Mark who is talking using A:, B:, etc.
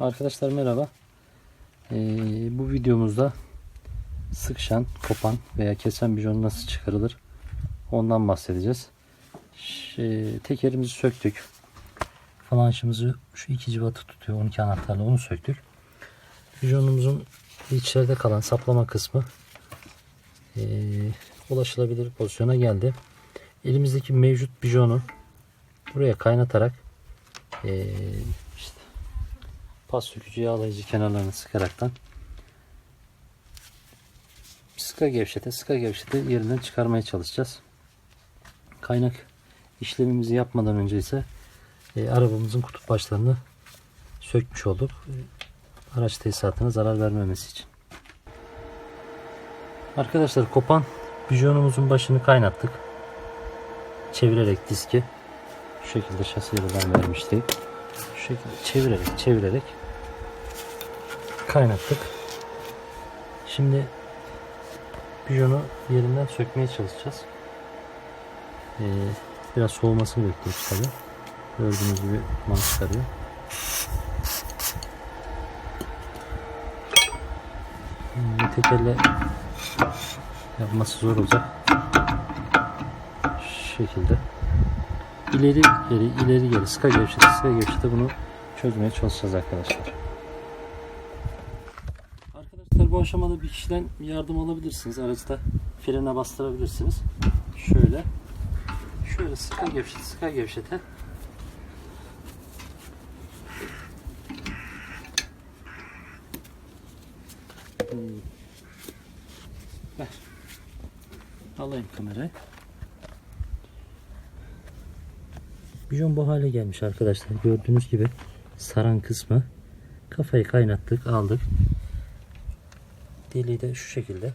A: Arkadaşlar merhaba. Ee, bu videomuzda sıkışan, kopan veya kesen bijon nasıl çıkarılır ondan bahsedeceğiz. Şey, tekerimizi söktük. Falanşımızı şu iki cıvatı tutuyor 12 anahtarla onu söktük. Bijonumuzun içeride kalan saplama kısmı ee, ulaşılabilir pozisyona geldi. Elimizdeki mevcut bijonu buraya kaynatarak işte pas sökücü yağlayıcı kenarlarını sıkaraktan sıka gevşete sıka gevşete yerinden çıkarmaya çalışacağız. Kaynak işlemimizi yapmadan önce ise e, arabamızın kutup başlarını sökmüş olduk. E, araç tesisatına zarar vermemesi için. Arkadaşlar kopan bijonumuzun başını kaynattık. Çevirerek diski şu şekilde şasi yoldan vermiştik. Şekilde çevirerek çevirerek kaynattık. Şimdi pijonu yerinden sökmeye çalışacağız. Ee, biraz soğumasını bekliyoruz tabi. Gördüğünüz gibi duman çıkarıyor. Hmm, tekerle yapması zor olacak. Şu şekilde ileri geri ileri geri sıka gevşete sıka gevşete bunu çözmeye çalışacağız arkadaşlar. Arkadaşlar bu aşamada bir kişiden yardım alabilirsiniz. Araçta frene bastırabilirsiniz. Şöyle. Şöyle sıka gevşete sıka gevşete. Ver. Alayım kamerayı. Bijon bu hale gelmiş arkadaşlar. Gördüğünüz gibi saran kısmı kafayı kaynattık aldık. Deliği de şu şekilde.